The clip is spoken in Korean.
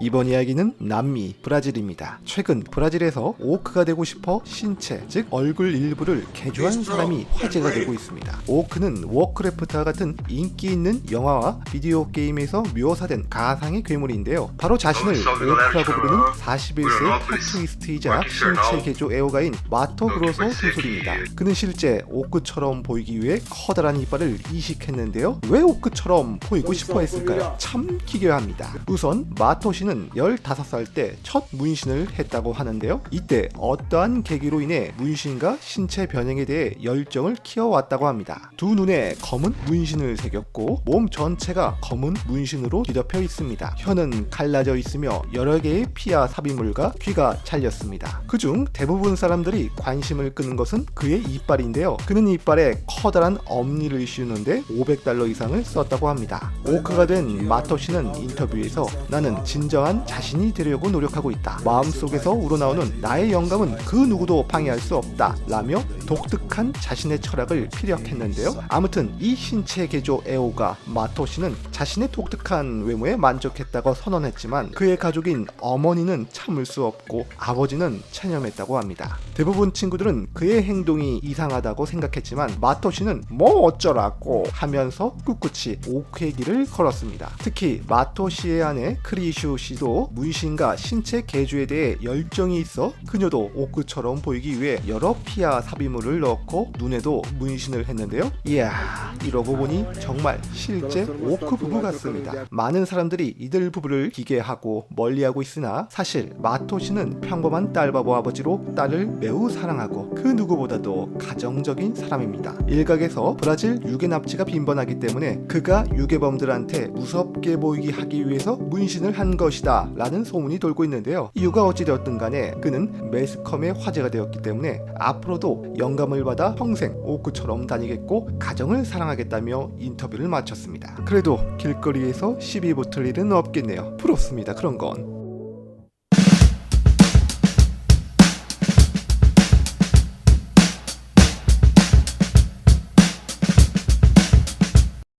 이번 이야기는 남미 브라질입니다. 최근 브라질에서 오크가 되고 싶어 신체 즉 얼굴 일부를 개조한 사람이 화제가 되고 있습니다. 오크는 워크래프트와 같은 인기 있는 영화와 비디오 게임에서 묘사된 가상의 괴물인데요. 바로 자신을 오크라고 부르는 41세 타투이스트이자 신체 개조 애호가인 마토 그로소 도술입니다. 그는 실제 오크처럼 보이기 위해 커다란 이빨을 이식했는데요. 왜 오크처럼 보이고 싶어 했을까요? 참 기괴합니다. 우선 마토 씨는 15살 때 첫 문신을 했다고 하는데요. 이때 어떠한 계기로 인해 문신과 신체 변형에 대해 열정을 키워왔다고 합니다. 두 눈에 검은 문신을 새겼고 몸 전체가 검은 문신으로 뒤덮여 있습니다. 혀는 갈라져 있으며 여러 개의 피와 삽입물과 귀가 잘렸습니다. 그중 대부분 사람들이 관심을 끄는 것은 그의 이빨인데요. 그는 이빨에 커다란 엄니를 씌우는데 500달러 이상을 썼다고 합니다. 오크가 된 마토 씨는 인터뷰에서 나는 진정 한 자신이 되려고 노력하고 있다. 마음속에서 우러나오는 나의 영감은 그 누구도 방해할 수 없다. 라며 독특한 자신의 철학을 피력했는데요. 아무튼 이 신체 개조 애호가 마토 씨는 자신의 독특한 외모에 만족했다고 선언했지만 그의 가족인 어머니는 참을 수 없고 아버지는 체념했다고 합니다. 대부분 친구들은 그의 행동이 이상하다고 생각했지만 마토 씨는 뭐 어쩌라고 하면서 꿋꿋이 길을 걸었습니다. 특히 마토 씨의 아내 크리슈 씨도 문신과 신체 개조에 대해 열정이 있어 그녀도 오크처럼 보이기 위해 여러 피와 삽입물을 넣고 눈에도 문신을 했는데요. 이야 이러고 보니 정말 실제 오크 부부 같습니다. 많은 사람들이 이들 부부를 기괴하고 멀리하고 있으나 사실 마토 씨는 평범한 딸바보 아버지로 딸을 매우 사랑하고 그 누구보다도 가정적인 사람입니다. 일각에서 브라질 유괴 납치가 빈번하기 때문에 그가 유괴범들한테 무섭게 보이게 하기 위해서 문신을 한 것이다 라는 소문이 돌고 있는데요. 이유가 어찌되었든 간에 그는 매스컴의 화제가 되었기 때문에 앞으로도 영감을 받아 평생 오크처럼 다니겠고 가정을 사랑하겠다며 인터뷰를 마쳤습니다. 그래도 길거리에서 시비 붙을 일은 없겠네요. 부럽습니다. 그런 건.